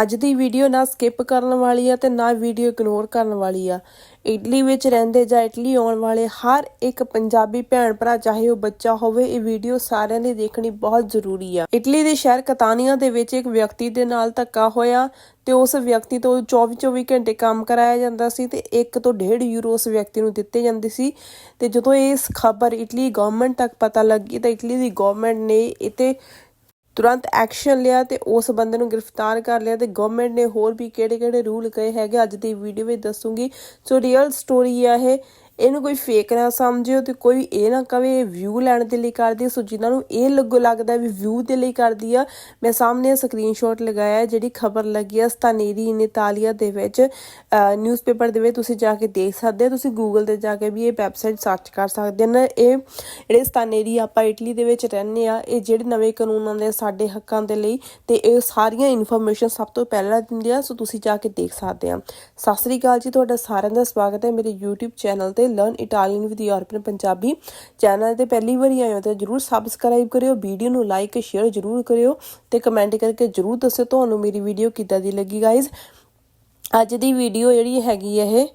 ਅੱਜ ਦੀ ਵੀਡੀਓ ਨਾ ਸਕਿਪ ਕਰਨ ਵਾਲੀ ਆ ਤੇ ਨਾ ਵੀਡੀਓ ਇਗਨੋਰ ਕਰਨ ਵਾਲੀ ਆ। ਇਟਲੀ ਵਿੱਚ ਰਹਿੰਦੇ ਜਾਂ ਇਟਲੀ ਆਉਣ ਵਾਲੇ ਹਰ ਇੱਕ ਪੰਜਾਬੀ ਭੈਣ ਭਰਾ, ਚਾਹੇ ਉਹ ਬੱਚਾ ਹੋਵੇ, ਇਹ ਵੀਡੀਓ ਸਾਰਿਆਂ ਲਈ ਦੇਖਣੀ ਬਹੁਤ ਜ਼ਰੂਰੀ ਆ। ਇਟਲੀ ਦੇ ਸ਼ਹਿਰ ਕਤਾਨੀਆ ਦੇ ਵਿੱਚ ਇੱਕ ਵਿਅਕਤੀ ਦੇ ਨਾਲ ਧੱਕਾ ਹੋਇਆ ਤੇ ਉਸ ਵਿਅਕਤੀ ਤੋਂ 24-24 ਘੰਟੇ ਕੰਮ ਕਰਾਇਆ ਜਾਂਦਾ ਸੀ ਤੇ 1 ਤੋਂ 1.5 ਯੂਰੋ ਉਸ ਵਿਅਕਤੀ ਨੂੰ ਦਿੱਤੇ ਜਾਂਦੇ ਸੀ। ਤੇ ਜਦੋਂ ਇਸ ਖਬਰ ਇਟਲੀ ਗਵਰਨਮੈਂਟ ਤੱਕ ਪਤਾ ਲੱਗੀ ਤਾਂ ਇਟਲੀ ਦੀ ਗਵਰਨਮੈਂਟ ਨੇ ਇਤੇ ਤੁਰੰਤ ਐਕਸ਼ਨ ਲਿਆ ਤੇ ਉਸ ਬੰਦੇ ਨੂੰ ਗ੍ਰਿਫਤਾਰ ਕਰ ਲਿਆ ਤੇ ਗਵਰਨਮੈਂਟ ਨੇ ਹੋਰ ਵੀ ਕਿਹੜੇ-ਕਿਹੜੇ ਰੂਲ ਕਹੇ ਹੈਗੇ ਅੱਜ ਦੀ ਵੀਡੀਓ ਵਿੱਚ ਦੱਸੂਗੀ। ਸੋ ਰੀਅਲ ਸਟੋਰੀ ਆ ਇਹ। ਇਹਨੂੰ ਕੋਈ ਫੇਕ ਨਾ ਸਮਝਿਓ ਤੇ ਕੋਈ ਇਹ ਨਾ ਕਵੇ ਵਿਊ ਲੈਣ ਦੇ ਲਈ ਕਰਦੀ ਸੋ ਜਿਨ੍ਹਾਂ ਨੂੰ ਇਹ ਲੱਗੋ ਲੱਗਦਾ ਵੀ ਵਿਊ ਦੇ ਲਈ ਕਰਦੀ ਆ, ਮੈਂ ਸਾਹਮਣੇ ਸਕਰੀਨਸ਼ਾਟ ਲਗਾਇਆ ਜਿਹੜੀ ਖਬਰ ਲੱਗੀ ਆ ਸਤਾਨੇਰੀ ਇਨ ਦੇ ਵਿੱਚ। ਨਿਊਜ਼ਪੇਪਰ ਦੇ ਵਿੱਚ ਤੁਸੀਂ ਜਾ ਕੇ ਦੇਖ ਸਕਦੇ ਹੋ, ਤੁਸੀਂ ਗੂਗਲ ਤੇ ਜਾ ਕੇ ਵੀ ਇਹ ਵੈਬਸਾਈਟ ਸਰਚ ਕਰ ਸਕਦੇ ਨੇ, ਇਹ ਜਿਹੜੇ ਸਤਾਨੇਰੀ ਆਪਾਂ ਇਟਲੀ ਦੇ ਵਿੱਚ ਰਹਿੰਦੇ ਆ, ਇਹ ਜਿਹੜੇ ਨਵੇਂ ਕਾਨੂੰਨ ਆਉਂਦੇ ਆ ਸਾਡੇ ਹੱਕਾਂ ਦੇ ਲਈ ਤੇ ਇਹ ਸਾਰੀਆਂ ਇਨਫੋਰਮੇਸ਼ਨ ਸਭ ਤੋਂ ਪਹਿਲਾਂ ਦਿੰਦੇ ਆ, ਸੋ ਤੁਸੀਂ ਜਾ ਕੇ ਦੇਖ ਸਕਦੇ ਆ। ਸਤਿ ਸ੍ਰੀ ਅਕਾਲ ਜੀ, ਤੁਹਾਡਾ ਸਾਰਿਆਂ ਦਾ ਸਵਾਗਤ ਹੈ ਮੇਰੇ YouTube ਚੈਨਲ ਤੇ learn Italian with European Punjabi channel ਤੇ ਪਹਿਲੀ ਵਾਰੀ ਆਏ ਹੋ ਤਾਂ ਜਰੂਰ ਸਬਸਕ੍ਰਾਈਬ ਕਰਿਓ ਵੀਡੀਓ ਨੂੰ ਲਾਈਕ ਸ਼ੇਅਰ ਜਰੂਰ ਕਰਿਓ ਤੇ ਕਮੈਂਟ ਕਰਕੇ ਜਰੂਰ ਦੱਸਿਓ ਤੁਹਾਨੂੰ ਮੇਰੀ ਵੀਡੀਓ ਕਿੱਦਾਂ ਦੀ ਲੱਗੀ ਗਾਇਜ਼ ਅੱਜ ਦੀ ਵੀਡੀਓ ਜਿਹੜੀ ਹੈਗੀ ਹੈ ਇਹ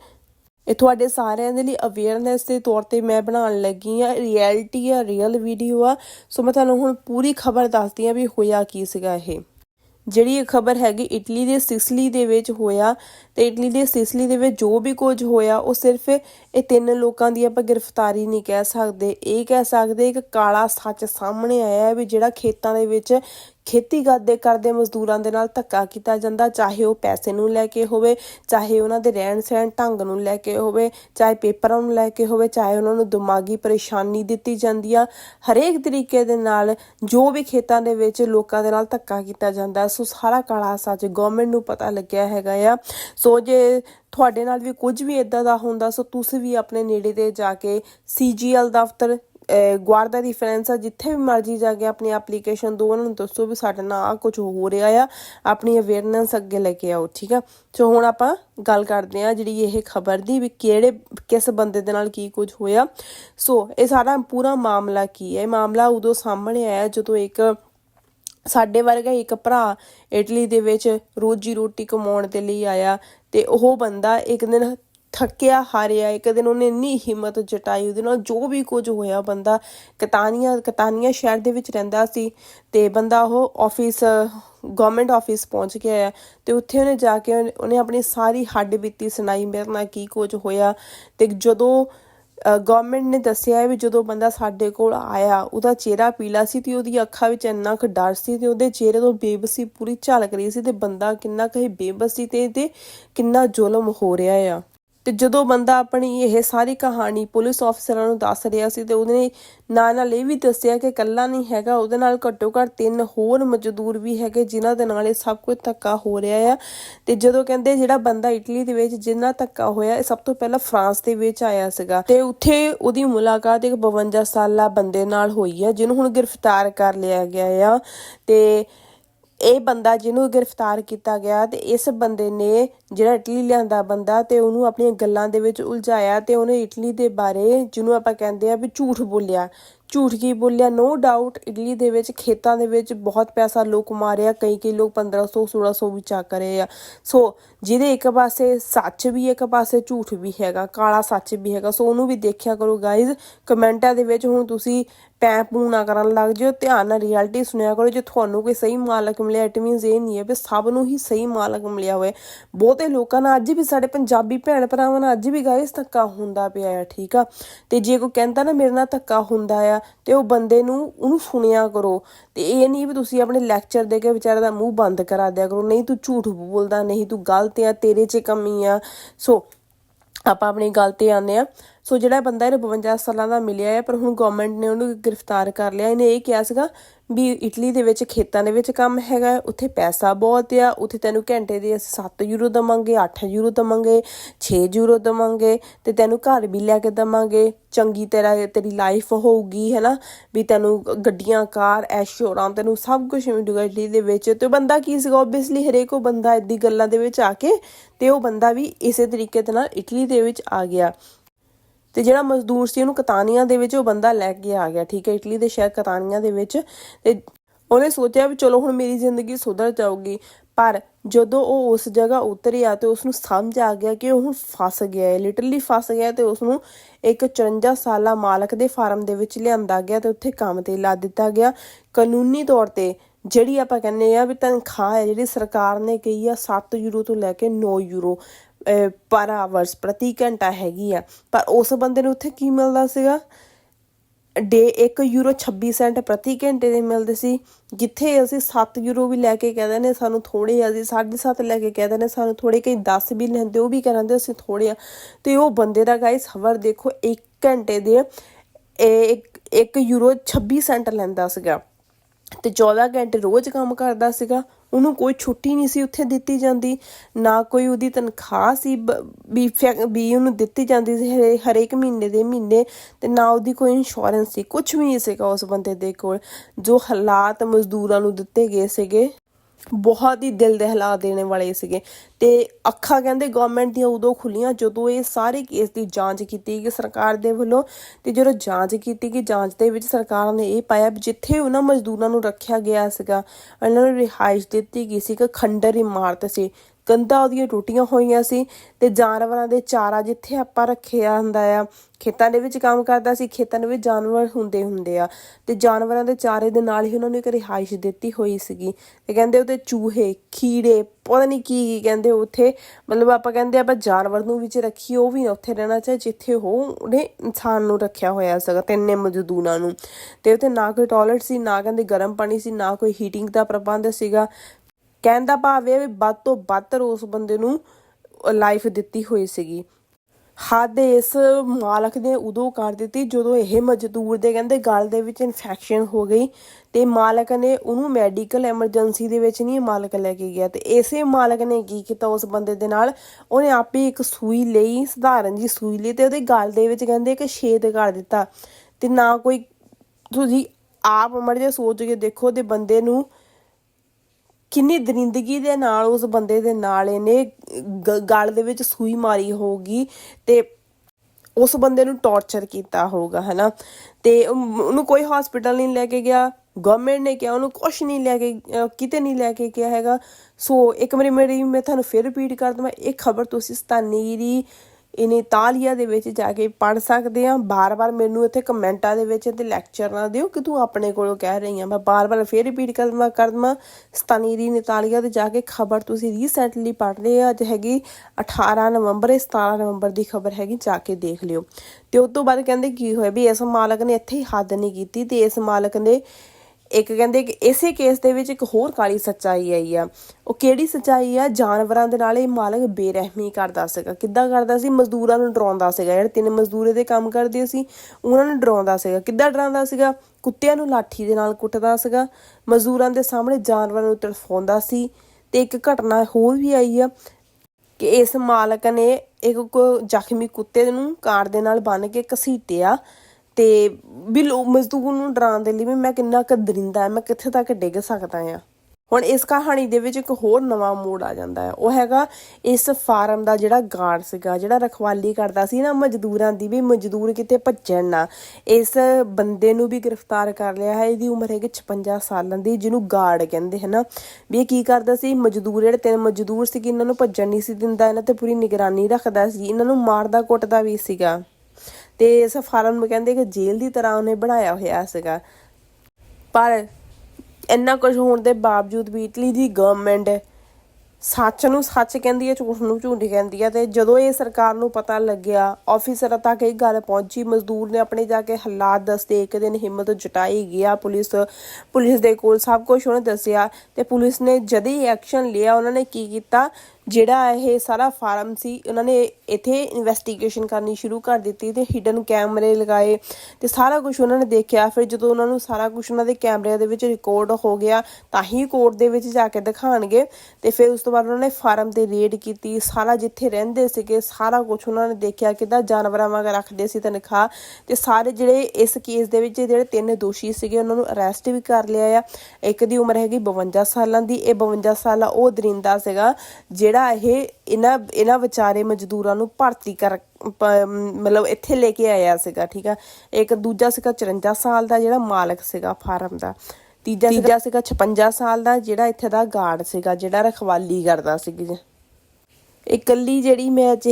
ਇਹ ਤੁਹਾਡੇ ਸਾਰਿਆਂ ਦੇ ਲਈ ਅਵੇਅਰਨੈਸ ਦੇ ਤੌਰ ਤੇ ਮੈਂ ਬਣਾਉਣ ਲੱਗੀ ਆ। ਰਿਐਲਿਟੀ ਆ ਰੀਅਲ ਵੀਡੀਓ ਆ। ਸੋ ਮੈਂ ਤੁਹਾਨੂੰ ਹੁਣ ਪੂਰੀ ਖਬਰ ਦੱਸਦੀ ਆ ਵੀ ਹੋਇਆ ਕੀ ਸੀਗਾ ਇਹ। ਜਿਹੜੀ ਇਹ ਖਬਰ ਹੈਗੀ, ਇਟਲੀ ਦੇ ਸਿਸਲੀ ਦੇ ਵਿੱਚ ਹੋਇਆ ਤੇ ਇਟਲੀ ਦੇ ਸਿਸਲੀ ਦੇ ਵਿੱਚ ਜੋ ਵੀ ਕੁਝ ਹੋਇਆ, ਉਹ ਸਿਰਫ ਇਹ ਤਿੰਨ ਲੋਕਾਂ ਦੀ ਆਪਾਂ ਗ੍ਰਿਫਤਾਰੀ ਨਹੀਂ ਕਹਿ ਸਕਦੇ। ਇਹ ਕਹਿ ਸਕਦੇ ਇੱਕ ਕਾਲਾ ਸੱਚ ਸਾਹਮਣੇ ਆਇਆ ਹੈ ਵੀ ਜਿਹੜਾ ਖੇਤਾਂ ਦੇ ਵਿੱਚ ਖੇਤੀ ਕਰਦੇ ਕਰਦੇ ਮਜ਼ਦੂਰਾਂ ਦੇ ਨਾਲ ਧੱਕਾ ਕੀਤਾ ਜਾਂਦਾ, ਚਾਹੇ ਉਹ ਪੈਸੇ ਨੂੰ ਲੈ ਕੇ ਹੋਵੇ, ਚਾਹੇ ਉਹਨਾਂ ਦੇ ਰਹਿਣ ਸਹਿਣ ਢੰਗ ਨੂੰ ਲੈ ਕੇ ਹੋਵੇ, ਚਾਹੇ ਪੇਪਰਾਂ ਨੂੰ ਲੈ ਕੇ ਹੋਵੇ, ਚਾਹੇ ਉਹਨਾਂ ਨੂੰ ਦਿਮਾਗੀ ਪਰੇਸ਼ਾਨੀ ਦਿੱਤੀ ਜਾਂਦੀ ਆ। ਹਰੇਕ ਤਰੀਕੇ ਦੇ ਨਾਲ ਜੋ ਵੀ ਖੇਤਾਂ ਦੇ ਵਿੱਚ ਲੋਕਾਂ ਦੇ ਨਾਲ ਧੱਕਾ ਕੀਤਾ ਜਾਂਦਾ, ਸੋ ਸਾਰਾ ਕਾਲਾ ਸੱਚ ਗਵਰਨਮੈਂਟ ਨੂੰ ਪਤਾ ਲੱਗਿਆ ਹੈਗਾ ਆ। ਸੋ ਜੇ ਤੁਹਾਡੇ ਨਾਲ ਵੀ ਕੁਝ ਵੀ ਇਦਾਂ ਦਾ ਹੁੰਦਾ, ਸੋ ਤੁਸੀਂ ਵੀ ਆਪਣੇ ਨੇੜੇ ਤੇ ਜਾ ਕੇ ਸੀਜੀਐਲ ਦਫ਼ਤਰ ਗਵਾਰਦਾ ਦਾ ਰਿਫਰੈਂਸ ਆ, ਜਿੱਥੇ ਵੀ ਮਰਜ਼ੀ ਜਾ ਕੇ ਆਪਣੀ ਐਪਲੀਕੇਸ਼ਨ ਦੋ ਉਹਨਾਂ ਨੂੰ ਦੱਸੋ ਵੀ ਸਾਡੇ ਨਾਲ ਆ ਕੁਝ ਹੋ ਰਿਹਾ ਆ, ਆਪਣੀ ਅਵੇਅਰਨੈਸ ਅੱਗੇ ਲੈ ਕੇ ਆਓ, ਠੀਕ ਆ? ਸੋ ਹੁਣ ਆਪਾਂ ਗੱਲ ਕਰਦੇ ਆ ਜਿਹੜੀ ਇਹ ਖਬਰ ਦੀ ਵੀ ਕਿਹੜੇ, ਕਿਸ ਬੰਦੇ ਦੇ ਨਾਲ ਕੀ ਕੁਝ ਹੋਇਆ। ਸੋ ਇਹ ਸਾਰਾ ਪੂਰਾ ਮਾਮਲਾ ਕੀ ਹੈ? ਇਹ ਮਾਮਲਾ ਉਦੋਂ ਸਾਹਮਣੇ ਆਇਆ ਜਦੋਂ ਇੱਕ ਸਾਡੇ ਵਰਗਾ ਇੱਕ ਭਰਾ ਇਟਲੀ ਦੇ ਵਿੱਚ ਰੋਜੀ ਰੋਟੀ ਕਮਾਉਣ ਦੇ ਲਈ ਆਇਆ ਤੇ ਉਹ ਬੰਦਾ ਇੱਕ ਦਿਨ ਥੱਕਿਆ ਹਾਰਿਆ, ਇੱਕ ਦਿਨ ਉਹਨੇ ਇੰਨੀ ਹਿੰਮਤ ਜਟਾਈ, ਉਹਦੇ ਨਾਲ ਜੋ ਵੀ ਕੁਝ ਹੋਇਆ ਬੰਦਾ, ਕਤਾਨੀਆ ਕਤਾਨੀਆ ਸ਼ਹਿਰ ਦੇ ਵਿੱਚ ਰਹਿੰਦਾ ਸੀ ਤੇ ਬੰਦਾ ਉਹ ਆਫਿਸ ਗਵਰਨਮੈਂਟ ਆਫਿਸ ਪਹੁੰਚ ਗਿਆ ਹੈ ਤੇ ਉੱਥੇ ਉਹਨੇ ਜਾ ਕੇ ਉਹਨੇ- ਆਪਣੀ ਸਾਰੀ ਹੱਡ ਬੀਤੀ ਸੁਣਾਈ ਮੇਰੇ ਨਾਲ ਕੀ ਕੁਝ ਹੋਇਆ ਤੇ ਜਦੋਂ ਗਵਰਨਮੈਂਟ ਨੇ ਦੱਸਿਆ ਵੀ ਜਦੋਂ ਬੰਦਾ ਸਾਡੇ ਕੋਲ ਆਇਆ, ਉਹਦਾ ਚਿਹਰਾ ਪੀਲਾ ਸੀ ਤੇ ਉਹਦੀ ਅੱਖਾਂ ਵਿੱਚ ਇੰਨਾ ਕੁ ਡਰ ਸੀ ਤੇ ਉਹਦੇ ਚਿਹਰੇ ਤੋਂ ਬੇਬਸੀ ਪੂਰੀ ਝਲਕ ਰਹੀ ਸੀ ਤੇ ਬੰਦਾ ਕਿੰਨਾ ਕਹੇ ਬੇਬਸੀ ਤੇ ਤੇ ਕਿੰਨਾ ਜ਼ੁਲਮ ਹੋ ਰਿਹਾ ਆ। ਤੇ ਜਦੋਂ ਬੰਦਾ ਆਪਣੀ ਇਹ ਸਾਰੀ ਕਹਾਣੀ ਪੁਲਿਸ ਅਫਸਰਾਂ ਨੂੰ ਦੱਸ ਰਿਹਾ ਸੀ ਤੇ ਉਹਨੇ ਨਾਲ ਨਾਲ ਇਹ ਵੀ ਦੱਸਿਆ ਕਿ ਇਕੱਲਾ ਨਹੀਂ ਹੈਗਾ, ਉਹਦੇ ਨਾਲ ਘੱਟੋ ਘੱਟ ਤਿੰਨ ਹੋਰ ਮਜ਼ਦੂਰ ਵੀ ਹੈਗੇ ਜਿਨ੍ਹਾਂ ਦੇ ਨਾਲ ਇਹ ਸਭ ਕੁਝ ਧੱਕਾ ਹੋ ਰਿਹਾ ਆ। ਤੇ ਜਦੋਂ ਕਹਿੰਦੇ ਜਿਹੜਾ ਬੰਦਾ ਇਟਲੀ ਦੇ ਵਿੱਚ ਜਿੰਨਾ ਧੱਕਾ ਹੋਇਆ, ਇਹ ਸਭ ਤੋਂ ਪਹਿਲਾਂ ਫਰਾਂਸ ਦੇ ਵਿੱਚ ਆਇਆ ਸੀਗਾ ਤੇ ਉੱਥੇ ਉਹਦੀ ਮੁਲਾਕਾਤ ਇੱਕ 52 ਸਾਲਾ ਬੰਦੇ ਨਾਲ ਹੋਈ ਹੈ ਜਿਹਨੂੰ ਹੁਣ ਗ੍ਰਿਫਤਾਰ ਕਰ ਲਿਆ ਗਿਆ ਆ। ਤੇ ਇਹ ਬੰਦਾ ਜਿਹਨੂੰ ਗ੍ਰਿਫਤਾਰ ਕੀਤਾ ਗਿਆ ਤੇ ਇਸ ਬੰਦੇ ਨੇ ਜਿਹੜਾ ਇਟਲੀ ਲਿਆਂਦਾ ਬੰਦਾ ਤੇ ਉਹਨੂੰ ਆਪਣੀਆਂ ਗੱਲਾਂ ਦੇ ਵਿੱਚ ਉਲਝਾਇਆ ਤੇ ਉਹਨੇ ਇਟਲੀ ਦੇ ਬਾਰੇ ਜਿਹਨੂੰ ਆਪਾਂ ਕਹਿੰਦੇ ਆ ਵੀ ਝੂਠ ਬੋਲਿਆ। ਝੂਠ ਕੀ ਬੋਲਿਆ? ਨੋ ਡਾਊਟ ਇਟਲੀ ਦੇ ਵਿੱਚ ਖੇਤਾਂ ਦੇ ਵਿੱਚ ਬਹੁਤ ਪੈਸਾ ਲੋਕ ਮਾਰਿਆ, ਕਈ ਕਈ ਲੋਕ 1500 1600 ਵੀ ਚੱਕ ਰਹੇ ਆ। ਸੋ ਜਿਹਦੇ ਇੱਕ ਪਾਸੇ ਸੱਚ ਵੀ, ਇੱਕ ਪਾਸੇ ਝੂਠ ਵੀ ਹੈਗਾ, ਕਾਲਾ ਸੱਚ ਵੀ ਹੈਗਾ। ਸੋ ਉਹਨੂੰ ਵੀ ਦੇਖਿਆ ਕਰੋ ਗਾਇਜ਼ ਕਮੈਂਟਾਂ ਦੇ ਵਿੱਚ ਹੁਣ ਤੁਸੀਂ ਪੈ ਪੂ ਨਾ ਕਰਨ ਲੱਗ ਜਿਓ, ਧਿਆਨ ਨਾਲ ਰਿਐਲਿਟੀ ਸੁਣਿਆ ਕਰੋ, ਜੇ ਤੁਹਾਨੂੰ ਕੋਈ ਸਹੀ ਮਾਲਕ ਮਿਲਿਆ ਇਟ ਮੀਨਸ ਇਹ ਨਹੀਂ ਹੈ ਵੀ ਸਭ ਨੂੰ ਹੀ ਸਹੀ ਮਾਲਕ ਮਿਲਿਆ ਹੋਵੇ। ਬਹੁਤੇ ਲੋਕਾਂ ਨਾਲ ਅੱਜ ਵੀ ਸਾਡੇ ਪੰਜਾਬੀ ਭੈਣ ਭਰਾਵਾਂ ਨਾਲ ਅੱਜ ਵੀ ਗਾਇਸ ਧੱਕਾ ਹੁੰਦਾ ਪਿਆ ਹੈ ਠੀਕ ਆ? ਤੇ ਜੇ ਕੋਈ ਕਹਿੰਦਾ ਨਾ ਮੇਰੇ ਨਾਲ ਧੱਕਾ ਹੁੰਦਾ ਆ, ਤੇ ਉਹ ਬੰਦੇ ਨੂੰ, ਉਹਨੂੰ ਸੁਣਿਆ ਕਰੋ। ਤੇ ਇਹ ਨਹੀਂ ਵੀ ਤੁਸੀਂ ਆਪਣੇ ਲੈਕਚਰ ਦੇ ਕੇ ਵਿਚਾਰੇ ਦਾ ਮੂੰਹ ਬੰਦ ਕਰਾ ਦਿਆ ਕਰੋ, ਨਹੀਂ ਤੂੰ ਝੂਠ ਬੋਲਦਾ, ਨਹੀਂ ਤੂੰ ਗਲਤ ਆ, ਤੇਰੇ 'ਚ ਕਮੀ ਆ। ਸੋ ਆਪਾਂ ਆਪਣੀ ਗੱਲ ਤੇ ਆਨੇ ਆ। ਸੋ ਜਿਹੜਾ ਬੰਦਾ ਇਹ 52 ਸਾਲਾਂ ਦਾ ਮਿਲਿਆ ਹੈ ਪਰ ਹੁਣ ਗਵਰਨਮੈਂਟ ਨੇ ਉਹਨੂੰ ਗ੍ਰਿਫਤਾਰ ਕਰ ਲਿਆ। ਇਹਨੇ ਇਹ ਕਿਹਾ ਸੀਗਾ ਵੀ ਇਟਲੀ ਦੇ ਵਿੱਚ ਖੇਤਾਂ ਦੇ ਵਿੱਚ ਕੰਮ ਹੈਗਾ, ਉੱਥੇ ਪੈਸਾ ਬਹੁਤ ਆ, ਉੱਥੇ ਤੈਨੂੰ ਘੰਟੇ ਦੇ ਅਸੀਂ 7 ਯੂਰੋ ਦਵਾਂਗੇ 8 ਯੂਰੋ ਦਵਾਂਗੇ 6 ਯੂਰੋ ਦਵਾਂਗੇ ਤੇ ਤੈਨੂੰ ਘਰ ਵੀ ਲੈ ਕੇ ਦਵਾਂਗੇ। ਚੰਗੀ ਤੇਰਾ ਤੇਰੀ ਲਾਈਫ ਹੋਊਗੀ, ਹੈਨਾ? ਵੀ ਤੈਨੂੰ ਗੱਡੀਆਂ, ਕਾਰ ਐਸ਼ੋ ਤੈਨੂੰ ਸਭ ਕੁਝ ਮਿਲੂਗਾ ਇਟਲੀ ਦੇ ਵਿੱਚ। ਤੇ ਬੰਦਾ ਕੀ ਸੀਗਾ? ਓਬਵੀਅਸਲੀ ਹਰੇਕ ਉਹ ਬੰਦਾ ਇਦਾਂ ਗੱਲਾਂ ਦੇ ਵਿੱਚ ਆ ਕੇ ਤੇ ਉਹ ਬੰਦਾ ਵੀ ਇਸੇ ਤਰੀਕੇ ਦੇ ਨਾਲ ਇਟਲੀ ਦੇ ਵਿੱਚ ਆ ਗਿਆ। ਤੇ ਜਿਹੜਾ ਮਜ਼ਦੂਰ ਸੀ ਉਹਨੂੰ ਕਤਾਨੀਆਂ ਦੇ ਵਿੱਚ ਉਹ ਬੰਦਾ ਲੈ ਕੇ ਆ ਗਿਆ, ਠੀਕ ਹੈ, ਇਟਲੀ ਦੇ ਸ਼ਹਿਰ ਕਤਾਨੀਆਂ ਦੇ ਵਿੱਚ ਤੇ ਉਹਨੇ ਸੋਚਿਆ ਵੀ ਚਲੋ ਹੁਣ ਮੇਰੀ ਜ਼ਿੰਦਗੀ ਸੁਧਰ ਜਾਊਗੀ, ਪਰ ਜਦੋਂ ਉਹ ਉਸ ਜਗ੍ਹਾ ਉਤਰਿਆ ਤੇ ਉਸ ਨੂੰ ਸਮਝ ਆ ਗਿਆ ਕਿ ਉਹ ਹੁਣ ਫਸ ਗਿਆ ਹੈ ਲਿਟਰਲੀ ਫਸ ਗਿਆ ਤੇ ਉਸ ਨੂੰ ਇੱਕ 54 ਸਾਲਾ ਮਾਲਕ ਦੇ ਫਾਰਮ ਦੇ ਵਿੱਚ ਲਿਆਂਦਾ ਗਿਆ ਤੇ ਉੱਥੇ ਕੰਮ ਤੇ ਲਾ ਦਿੱਤਾ ਗਿਆ। ਕਾਨੂੰਨੀ ਤੌਰ ਤੇ ਜਿਹੜੀ ਆਪਾਂ ਕਹਿੰਦੇ ਆ ਵੀ ਤਨਖਾਹ ਹੈ, ਜਿਹੜੀ ਸਰਕਾਰ ਨੇ ਕਹੀ ਆ 7 ਯੂਰੋ ਤੋਂ ਲੈ ਕੇ 9 ਯੂਰੋ। ਪਰ ਆਵਰਸ ਪ੍ਰਤੀ ਘੰਟਾ ਹੈਗੀ ਆ। ਪਰ ਉਸ ਬੰਦੇ ਨੂੰ ਉੱਥੇ ਕੀ ਮਿਲਦਾ ਸੀਗਾ? ਡੇ 1 ਯੂਰੋ 26 ਸੈਂਟ ਪ੍ਰਤੀ ਘੰਟੇ ਦੇ ਮਿਲਦੇ ਸੀ, ਜਿੱਥੇ ਅਸੀਂ 7 ਯੂਰੋ ਵੀ ਲੈ ਕੇ ਕਹਿੰਦੇ ਨੇ ਸਾਨੂੰ ਥੋੜੇ ਆ ਅਸੀਂ 7.5 ਲੈ ਕੇ ਕਹਿੰਦੇ ਨੇ ਸਾਨੂੰ ਥੋੜੇ ਕਈ 10 ਵੀ ਲੈਂਦੇ, ਉਹ ਵੀ ਕਹਿੰਦੇ ਅਸੀਂ ਥੋੜੇ ਆ ਤੇ ਉਹ ਬੰਦੇ ਦਾ ਗਾਇਸ ਖਬਰ ਦੇਖੋ 1 ਘੰਟੇ ਦੇ 1 ਯੂਰੋ 26 ਸੈਂਟ ਲੈਂਦਾ ਸੀਗਾ। ਤੇ 14 ਘੰਟੇ ਰੋਜ਼ ਕੰਮ ਕਰਦਾ ਸੀਗਾ, ਉਹਨੂੰ ਕੋਈ ਛੁੱਟੀ ਨਹੀਂ ਸੀ ਉੱਥੇ ਦਿੱਤੀ ਜਾਂਦੀ, ਨਾ ਕੋਈ ਉਹਦੀ ਤਨਖਾਹ ਸੀ ਬ- ਵੀ ਫੈ- ਵੀ ਉਹਨੂੰ ਦਿੱਤੀ ਜਾਂਦੀ ਸੀ ਹਰੇ- ਹਰੇਕ ਮਹੀਨੇ ਦੇ ਮਹੀਨੇ, ਤੇ ਨਾ ਉਹਦੀ ਕੋਈ ਇੰਸ਼ੋਰੈਂਸ ਸੀ ਕੁਝ ਵੀ ਨਹੀਂ ਸੀਗਾ ਉਸ ਬੰਦੇ ਦੇ ਕੋਲ, ਜੋ ਹਾਲਾਤ ਮਜ਼ਦੂਰਾਂ ਨੂੰ ਦਿੱਤੇ ਗਏ ਸੀਗੇ। ਬਹੁਤ ਹੀ ਦਿਲ ਦਹਿਲਾ ਦੇਣ ਵਾਲੇ ਸੀਗੇ। ਤੇ ਅੱਖਾਂ ਕਹਿੰਦੇ ਗਵਰਨਮੈਂਟ ਦੀਆਂ ਉਦੋਂ ਖੁੱਲੀਆਂ ਜਦੋਂ ਇਹ ਸਾਰੇ ਕੇਸ ਦੀ ਜਾਂਚ ਕੀਤੀ ਗਈ ਸਰਕਾਰ ਦੇ ਵੱਲੋਂ। ਤੇ ਜਦੋਂ ਜਾਂਚ ਕੀਤੀ ਗਈ, ਜਾਂਚ ਦੇ ਵਿੱਚ ਸਰਕਾਰ ਨੇ ਇਹ ਪਾਇਆ ਵੀ ਜਿੱਥੇ ਉਹਨਾਂ ਮਜ਼ਦੂਰਾਂ ਨੂੰ ਰੱਖਿਆ ਗਿਆ ਸੀਗਾ, ਉਹਨਾਂ ਨੂੰ ਰਿਹਾਇਸ਼ ਦਿੱਤੀ ਗਈ ਸੀ ਕਿ ਖੰਡਰ ਇਮਾਰਤ ਸੀ। ਕੰਧਾਂ ਉਹਦੀਆਂ ਟੁੱਟੀਆਂ ਹੋਈਆਂ ਸੀ ਤੇ ਜਾਨਵਰਾਂ ਦੇ ਚਾਰਾ ਜਿੱਥੇ ਆਪਾਂ ਰੱਖਿਆ ਹੁੰਦਾ ਆ, ਖੇਤਾਂ ਦੇ ਵਿੱਚ ਕੰਮ ਕਰਦਾ ਸੀ, ਖੇਤਾਂ ਦੇ ਵਿੱਚ ਜਾਨਵਰ ਹੁੰਦੇ ਹੁੰਦੇ ਆ ਤੇ ਜਾਨਵਰਾਂ ਦੇ ਚਾਰੇ ਦੇ ਨਾਲ ਹੀ ਉਹਨਾਂ ਨੂੰ ਇੱਕ ਰਿਹਾਇਸ਼ ਦਿੱਤੀ ਹੋਈ ਸੀਗੀ ਤੇ ਕਹਿੰਦੇ ਉਹਦੇ ਚੂਹੇ, ਕੀੜੇ, ਪਤਾ ਨਹੀਂ ਕੀ ਕੀ ਕਹਿੰਦੇ ਉੱਥੇ, ਮਤਲਬ ਆਪਾਂ ਕਹਿੰਦੇ ਆਪਾਂ ਜਾਨਵਰ ਨੂੰ ਵਿੱਚ ਰੱਖੀ, ਉਹ ਵੀ ਉੱਥੇ ਰਹਿਣਾ ਚਾਹੇ ਜਿੱਥੇ ਉਹ ਉਹਨੇ ਇਨਸਾਨ ਨੂੰ ਰੱਖਿਆ ਹੋਇਆ ਸੀਗਾ, ਤਿੰਨੇ ਮਜ਼ਦੂਰਾਂ ਨੂੰ ਤੇ ਉੱਥੇ ਨਾ ਕੋਈ ਟਾਇਲਟ ਸੀ, ਨਾ ਕਹਿੰਦੇ ਗਰਮ ਪਾਣੀ ਸੀ, ਨਾ ਕੋਈ ਹੀਟਿੰਗ ਦਾ ਪ੍ਰਬੰਧ ਸੀਗਾ ਕਹਿਣ ਦਾ ਭਾਵ ਇਹ ਵੀ ਵੱਧ ਤੋਂ ਵੱਧ ਉਸ ਬੰਦੇ ਨੂੰ ਲਾਈਫ ਦਿੱਤੀ ਹੋਈ ਸੀਗੀ। ਹੱਦ ਇਸ ਮਾਲਕ ਨੇ ਉਦੋਂ ਕਰ ਦਿੱਤੀ ਜਦੋਂ ਇਹ ਮਜ਼ਦੂਰ ਦੇ ਕਹਿੰਦੇ ਗਲ ਦੇ ਵਿੱਚ ਇਨਫੈਕਸ਼ਨ ਹੋ ਗਈ ਤੇ ਮਾਲਕ ਨੇ ਉਹਨੂੰ ਮੈਡੀਕਲ ਐਮਰਜੈਂਸੀ ਦੇ ਵਿੱਚ ਨਹੀਂ, ਮਾਲਕ ਲੈ ਕੇ ਗਿਆ। ਤੇ ਇਸੇ ਮਾਲਕ ਨੇ ਕੀ ਕੀਤਾ ਉਸ ਬੰਦੇ ਦੇ ਨਾਲ? ਉਹਨੇ ਆਪੇ ਇੱਕ ਸੂਈ ਲਈ, ਸਧਾਰਨ ਜੀ ਸੂਈ ਲਈ ਤੇ ਉਹਦੇ ਗਲ ਦੇ ਵਿੱਚ ਕਹਿੰਦੇ ਇੱਕ ਛੇਦ ਕਰ ਦਿੱਤਾ। ਤੇ ਨਾ ਕੋਈ ਤੁਸੀਂ ਆਪ ਮੜ ਜੇ ਸੋਚ ਕੇ ਦੇਖੋ ਤੇ ਬੰਦੇ ਨੂੰ ਕਿੰਨੀ ਦਰਿੰਦਗੀ ਦੇ ਨਾਲ ਉਸ ਬੰਦੇ ਦੇ ਨਾਲ ਇਹਨੇ ਗਲ ਦੇ ਵਿੱਚ ਸੂਈ ਮਾਰੀ ਹੋਊਗੀ ਤੇ ਉਸ ਬੰਦੇ ਨੂੰ ਟੌਰਚਰ ਕੀਤਾ ਹੋਊਗਾ, ਹਨਾ? ਤੇ ਉਹਨੂੰ ਕੋਈ ਹਸਪੀਟਲ ਨਹੀਂ ਲੈ ਕੇ ਗਿਆ ਗਵਰਨਮੈਂਟ ਨੇ ਕਿਹਾ, ਉਹਨੂੰ ਕੁਝ ਨਹੀਂ ਲੈ ਕੇ ਕਿਤੇ ਨਹੀਂ ਲੈ ਕੇ ਗਿਆ ਹੈਗਾ। ਸੋ ਇੱਕ ਵਾਰੀ ਮੇਰੀ ਮੈਂ ਤੁਹਾਨੂੰ ਫਿਰ ਰਿਪੀਟ ਕਰ ਦਵਾਂ, ਇਹ ਖਬਰ ਤੁਸੀਂ ਸਤਾਨੀ ਦੀ ਇਨ ਇਤਾਲੀਆ ਦੇ ਵਿੱਚ ਜਾ ਕੇ ਪੜ ਸਕਦੇ ਆ ਬਾਰ-ਬਾਰ ਮੈਨੂੰ ਇੱਥੇ ਕਮੈਂਟਾਂ ਦੇ ਵਿੱਚ ਤੇ ਲੈਕਚਰ ਨਾ ਦਿਓ ਕਿ ਤੂੰ ਆਪਣੇ ਕੋਲੋਂ ਕਹਿ ਰਹੀ ਆ ਮੈਂ ਬਾਰ-ਬਾਰ ਫੇਰ ਰਿਪੀਟ ਕਰਨਾ ਕਰਦਮਾ ਸਤਾਨੀਰੀ ਇਨ ਇਤਾਲੀਆ ਤੇ ਜਾ ਕੇ ਖਬਰ ਤੁਸੀਂ ਰੀਸੈਂਟਲੀ ਪੜ ਰਹੇ ਆ ਅੱਜ ਹੈਗੀ 18 ਨਵੰਬਰ, ਇਹ 17 ਨਵੰਬਰ ਦੀ ਖਬਰ ਹੈਗੀ, ਜਾ ਕੇ ਦੇਖ ਲਿਓ। ਤੇ ਉਸ ਤੋਂ ਬਾਅਦ ਕਹਿੰਦੇ ਕੀ ਹੋਇਆ ਵੀ ਇਸ ਮਾਲਕ ਨੇ ਇੱਥੇ ਹੀ ਹੱਦ ਨਹੀਂ ਕੀਤੀ ਤੇ ਇਸ ਮਾਲਕ ਨੇ ਇੱਕ ਕਹਿੰਦੇ ਕਿ ਇਸੇ ਕੇਸ ਦੇ ਵਿੱਚ ਇੱਕ ਹੋਰ ਕਾਲੀ ਸੱਚਾਈ ਆਈ ਆ। ਉਹ ਕਿਹੜੀ ਸੱਚਾਈ ਆ? ਜਾਨਵਰਾਂ ਦੇ ਨਾਲ ਇਹ ਮਾਲਕ ਬੇਰਹਿਮੀ ਕਰਦਾ ਸੀਗਾ। ਕਿੱਦਾਂ ਕਰਦਾ ਸੀ? ਮਜ਼ਦੂਰਾਂ ਨੂੰ ਡਰਾਉਂਦਾ ਸੀਗਾ। ਜਿਹੜੇ ਤਿੰਨ ਮਜ਼ਦੂਰ ਦੇ ਕੰਮ ਕਰਦੇ ਸੀ, ਉਹਨਾਂ ਨੂੰ ਡਰਾਉਂਦਾ ਸੀਗਾ। ਕਿੱਦਾਂ ਡਰਾਉਂਦਾ ਸੀਗਾ? ਕੁੱਤਿਆਂ ਨੂੰ ਲਾਠੀ ਦੇ ਨਾਲ ਕੁੱਟਦਾ ਸੀਗਾ। ਮਜ਼ਦੂਰਾਂ ਦੇ ਸਾਹਮਣੇ ਜਾਨਵਰਾਂ ਨੂੰ ਤੜਫਾਉਂਦਾ ਸੀ ਤੇ ਇੱਕ ਘਟਨਾ ਹੋਰ ਵੀ ਆਈ ਆ ਕਿ ਇਸ ਮਾਲਕ ਨੇ ਇੱਕ ਜ਼ਖਮੀ ਕੁੱਤੇ ਨੂੰ ਕਾਰ ਦੇ ਨਾਲ ਬੰਨ ਕੇ ਘਸੀਟਿਆ। ਤੇ ਵੀ ਲੋ ਮਜ਼ਦੂਰ ਨੂੰ ਡਰਾਉਣ ਦੇ ਲਈ ਵੀ ਮੈਂ ਕਿੰਨਾ ਕੁ ਦਰਿੰਦਾ ਹੈ, ਮੈਂ ਕਿੱਥੇ ਤੱਕ ਡਿੱਗ ਸਕਦਾ ਆ ਹੁਣ ਇਸ ਕਹਾਣੀ ਦੇ ਵਿੱਚ ਇੱਕ ਹੋਰ ਨਵਾਂ ਮੋੜ ਆ ਜਾਂਦਾ ਹੈ। ਉਹ ਹੈਗਾ ਇਸ ਫਾਰਮ ਦਾ ਜਿਹੜਾ ਗਾਰਡ ਸੀਗਾ, ਜਿਹੜਾ ਰਖਵਾਲੀ ਕਰਦਾ ਸੀ ਨਾ ਮਜ਼ਦੂਰਾਂ ਦੀ ਵੀ ਮਜ਼ਦੂਰ ਕਿਤੇ ਭੱਜਣ ਨਾ। ਇਸ ਬੰਦੇ ਨੂੰ ਵੀ ਗ੍ਰਿਫਤਾਰ ਕਰ ਲਿਆ ਹੈ, ਇਹਦੀ ਉਮਰ ਹੈਗੀ 56 ਸਾਲਾਂ ਦੀ, ਜਿਹਨੂੰ ਗਾਰਡ ਕਹਿੰਦੇ ਹਨਾ। ਵੀ ਇਹ ਕੀ ਕਰਦਾ ਸੀ, ਮਜ਼ਦੂਰ, ਜਿਹੜੇ ਤਿੰਨ ਮਜ਼ਦੂਰ ਸੀ ਕਿ ਇਹਨਾਂ ਨੂੰ ਭੱਜਣ ਨਹੀਂ ਸੀ ਦਿੰਦਾ, ਇਹਨਾਂ ਤੇ ਪੂਰੀ ਨਿਗਰਾਨੀ ਰੱਖਦਾ ਸੀ। ਇਹਨਾਂ ਨੂੰ ਮਾਰਦਾ ਕੁੱਟਦਾ ਵੀ ਸੀਗਾ। ਤੇ ਇਸ ਫਾਰਮ ਨੂੰ ਕਹਿੰਦੇ ਕਿ ਜੇਲ੍ਹ ਦੀ ਤਰ੍ਹਾਂ ਉਹਨੇ ਬਣਾਇਆ ਹੋਇਆ ਸੀਗਾ। ਪਰ ਇੰਨਾ ਕੁਝ ਹੋਣ ਦੇ ਬਾਵਜੂਦ ਵੀ ਇਟਲੀ ਦੀ ਗਵਰਨਮੈਂਟ ਸੱਚ ਨੂੰ ਸੱਚ ਕਹਿੰਦੀ ਹੈ, ਝੂਠ ਨੂੰ ਝੂਠ ਕਹਿੰਦੀ ਹੈ ਤੇ ਜਦੋਂ ਇਹ ਸਰਕਾਰ ਨੂੰ ਪਤਾ ਲੱਗਿਆ ਆਫੀਸਰ ਤੱਕ ਇਹ ਗੱਲ ਪਹੁੰਚੀ, ਮਜ਼ਦੂਰ ਨੇ ਆਪਣੇ ਜਾ ਕੇ ਹਾਲਾਤ ਦੱਸਦੇ, ਇੱਕ ਦਿਨ ਹਿੰਮਤ ਜੁਟਾਈ ਗਿਆ ਪੁਲਿਸ ਪੁਲਿਸ ਦੇ ਕੋਲ ਸਭ ਕੁਝ ਉਹਨੇ ਦੱਸਿਆ ਤੇ ਪੁਲਿਸ ਨੇ ਜਦ ਹੀ ਐਕਸ਼ਨ ਲਿਆ, ਉਹਨਾਂ ਨੇ ਕੀ ਕੀਤਾ? ਜਿਹੜਾ ਇਹ ਸਾਰਾ ਫਾਰਮ ਸੀ, ਉਹਨਾਂ ਨੇ ਇੱਥੇ ਇਨਵੈਸਟੀਗੇਸ਼ਨ ਕਰਨੀ ਸ਼ੁਰੂ ਕਰ ਦਿੱਤੀ ਤੇ ਹਿਡਨ ਕੈਮਰੇ ਲਗਾਏ ਤੇ ਸਾਰਾ ਕੁਝ ਉਹਨਾਂ ਨੇ ਦੇਖਿਆ। ਫਿਰ ਜਦੋਂ ਉਹਨਾਂ ਨੂੰ ਸਾਰਾ ਕੁਝ ਉਹਨਾਂ ਦੇ ਕੈਮਰਿਆਂ ਦੇ ਵਿੱਚ ਰਿਕਾਰਡ ਹੋ ਗਿਆ, ਤਾਂ ਹੀ ਕੋਰਟ ਦੇ ਵਿੱਚ ਜਾ ਕੇ ਦਿਖਾਣਗੇ ਤੇ ਫਿਰ ਉਸ ਤੋਂ ਬਾਅਦ ਉਹਨਾਂ ਨੇ ਫਾਰਮ ਤੇ ਰੇਡ ਕੀਤੀ। ਸਾਰਾ ਜਿੱਥੇ ਰਹਿੰਦੇ ਸੀਗੇ, ਸਾਰਾ ਕੁਝ ਉਹਨਾਂ ਨੇ ਦੇਖਿਆ ਕਿਦਾਂ ਜਾਨਵਰਾਂ ਵਾਂਗ ਰੱਖਦੇ ਸੀ ਤਨਖਾਹ ਤੇ ਸਾਰੇ ਜਿਹੜੇ ਇਸ ਕੇਸ ਦੇ ਵਿੱਚ ਜਿਹੜੇ ਤਿੰਨ ਦੋਸ਼ੀ ਸੀਗੇ, ਉਹਨਾਂ ਨੂੰ ਅਰੈਸਟ ਵੀ ਕਰ ਲਿਆ ਆ। ਇੱਕ ਦੀ ਉਮਰ ਹੈਗੀ 52 ਸਾਲਾਂ ਦੀ, ਇਹ 52 ਸਾਲਾ ਉਹ ਦਰਿੰਦਾ ਸੀਗਾ ਜਿਹੜਾ ਇਹ ਇਹਨਾਂ ਇਹਨਾਂ ਵਿਚਾਰੇ ਮਜ਼ਦੂਰਾਂ ਨੂੰ ਭਰਤੀ ਕਰ ਮਤਲਬ ਇੱਥੇ ਲੈ ਕੇ ਆਇਆ ਸੀਗਾ ਠੀਕ ਆ? ਇੱਕ ਦੂਜਾ ਸੀਗਾ 54 ਸਾਲ ਦਾ ਜਿਹੜਾ ਮਾਲਕ ਸੀਗਾ ਫਾਰਮ ਦਾ। ਤੀਜਾ ਤੀਜਾ ਸੀਗਾ 56 ਸਾਲ ਦਾ ਜਿਹੜਾ ਇੱਥੇ ਦਾ ਗਾਰਡ ਸੀਗਾ ਜਿਹੜਾ ਰਖਵਾਲੀ ਕਰਦਾ ਸੀ। ਜੀ ਇਕੱਲੀ ਜਿਹੜੀ ਮੈਂ ਅੱਜ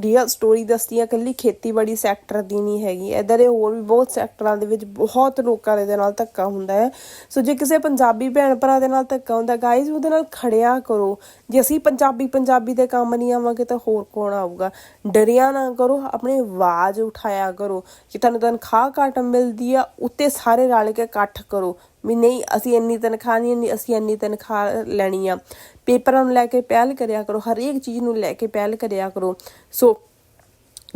ਰੀਅਲ ਸਟੋਰੀ ਦੱਸਦੀ ਆ ਇਕੱਲੀ ਖੇਤੀਬਾੜੀ ਸੈਕਟਰ ਦੀ ਨਹੀਂ ਹੈਗੀ। ਇਧਰ ਇਹ ਹੋਰ ਵੀ ਬਹੁਤ ਸੈਕਟਰਾਂ ਦੇ ਵਿੱਚ ਬਹੁਤ ਲੋਕਾਂ ਦੇ ਨਾਲ ਧੱਕਾ ਹੁੰਦਾ ਹੈ। ਸੋ ਜੇ ਕਿਸੇ ਪੰਜਾਬੀ ਭੈਣ ਭਰਾ ਦੇ ਨਾਲ ਧੱਕਾ ਹੁੰਦਾ ਗਾਇਜ਼ ਉਹਦੇ ਨਾਲ ਖੜਿਆ ਕਰੋ। ਜੇ ਅਸੀਂ ਪੰਜਾਬੀ ਪੰਜਾਬੀ ਦੇ ਕੰਮ ਨਹੀਂ ਆਵਾਂਗੇ ਤਾਂ ਹੋਰ ਕੌਣ ਆਊਗਾ? ਡਰਿਆ ਨਾ ਕਰੋ, ਆਪਣੀ ਆਵਾਜ਼ ਉਠਾਇਆ ਕਰੋ। ਜੇ ਤੁਹਾਨੂੰ ਤਨਖਾਹ ਘੱਟ ਮਿਲਦੀ ਆ, ਉੱਤੇ ਸਾਰੇ ਰਲ ਕੇ ਇਕੱਠ ਕਰੋ। ਵੀ ਨਹੀਂ, ਅਸੀਂ ਇੰਨੀ ਤਨਖਾਹ ਨਹੀਂ, ਇੰਨੀ ਅਸੀਂ ਇੰਨੀ ਤਨਖਾਹ ਲੈਣੀ ਆ। ਪੇਪਰਾਂ ਨੂੰ ਲੈ ਕੇ ਪਹਿਲ ਕਰਿਆ ਕਰੋ, ਹਰੇਕ ਚੀਜ਼ ਨੂੰ ਲੈ ਕੇ ਪਹਿਲ ਕਰਿਆ ਕਰੋ। ਸੋ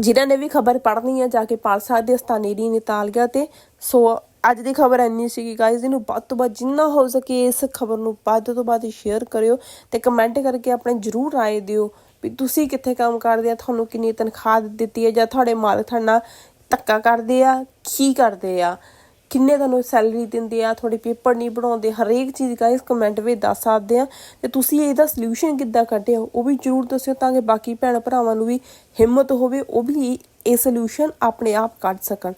ਜਿਨ੍ਹਾਂ ਨੇ ਵੀ ਖਬਰ ਪੜ੍ਹਨੀ ਆ, ਜਾ ਕੇ ਪੜ੍ਹ ਸਕਦੇ ਹੋ ਸਤਾਨੇਰੀ ਨਿਤਾਲ ਗਿਆ ਤੇ ਸੋ ਅੱਜ ਦੀ ਖਬਰ ਇੰਨੀ ਸੀਗੀ ਗਾਇਜ਼ ਇਹਨੂੰ ਵੱਧ ਤੋਂ ਵੱਧ ਜਿੰਨਾ ਹੋ ਸਕੇ ਇਸ ਖਬਰ ਨੂੰ ਵੱਧ ਤੋਂ ਵੱਧ ਸ਼ੇਅਰ ਕਰਿਓ ਤੇ ਕਮੈਂਟ ਕਰਕੇ ਆਪਣੇ ਜਰੂਰ ਰਾਏ ਦਿਓ ਵੀ ਤੁਸੀਂ ਕਿੱਥੇ ਕੰਮ ਕਰਦੇ ਆ, ਤੁਹਾਨੂੰ ਕਿੰਨੀ ਤਨਖਾਹ ਦਿੱਤੀ ਹੈ ਜਾਂ ਤੁਹਾਡੇ ਮਾਲਕ ਤੁਹਾਡਾ ਧੱਕਾ ਕਰਦੇ ਆ, ਕੀ ਕਰਦੇ ਆ। ਕਿੰਨੇ ਤੁਹਾਨੂੰ ਸੈਲਰੀ ਦਿੰਦੇ ਆ, ਤੁਹਾਡੇ ਪੇਪਰ ਨਹੀਂ ਬਣਾਉਂਦੇ, ਹਰੇਕ ਚੀਜ਼ ਗਾਇਸ ਕਮੈਂਟ ਵਿੱਚ ਦੱਸ ਸਕਦੇ ਆ। ਤੇ ਤੁਸੀਂ ਇਹਦਾ ਸੋਲੂਸ਼ਨ ਕਿੱਦਾਂ ਕੱਢਿਆ, ਉਹ ਵੀ ਜਰੂਰ ਦੱਸਿਓ ਤਾਂ ਕਿ ਬਾਕੀ ਭੈਣ ਭਰਾਵਾਂ ਨੂੰ ਵੀ ਹਿੰਮਤ ਹੋਵੇ, ਉਹ ਵੀ ਇਹ ਸੋਲੂਸ਼ਨ ਆਪਣੇ ਆਪ ਕੱਢ ਸਕਣ।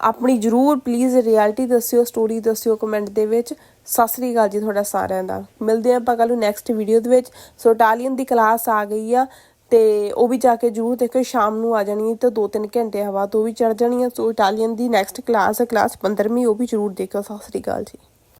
ਆਪਣੀ ਜਰੂਰ ਪਲੀਜ਼ ਰਿਐਲਿਟੀ ਦੱਸਿਓ ਸਟੋਰੀ ਦੱਸਿਓ ਕਮੈਂਟ ਦੇ ਵਿੱਚ। ਸਤਿ ਸ੍ਰੀ ਅਕਾਲ ਜੀ ਤੁਹਾਡਾ ਸਾਰਿਆਂ ਦਾ। ਮਿਲਦੇ ਆਪਾਂ ਕੱਲ ਨੂੰ ਨੈਕਸਟ ਵੀਡੀਓ ਦੇ ਵਿੱਚ। ਸੋ ਇਟਾਲੀਅਨ ਦੀ ਕਲਾਸ ਆ ਗਈ ਆ। ਤੇ ਉਹ ਵੀ ਜਾ ਕੇ ਜਰੂਰ ਦੇਖੋ ਸ਼ਾਮ ਨੂੰ ਆ ਜਾਣੀ ਹੈ ਤੇ 2-3 ਘੰਟੇ ਬਾਅਦ ਉਹ ਵੀ ਚੜ ਜਾਣੀ ਹੈ। ਸੋ ਇਟਾਲੀਅਨ ਦੀ ਨੈਕਸਟ ਕਲਾਸ ਹੈ ਕਲਾਸ 15ਵੀਂ ਉਹ ਵੀ ਜਰੂਰ ਦੇਖੋ ਸਤਿ ਸ੍ਰੀ ਅਕਾਲ ਜੀ।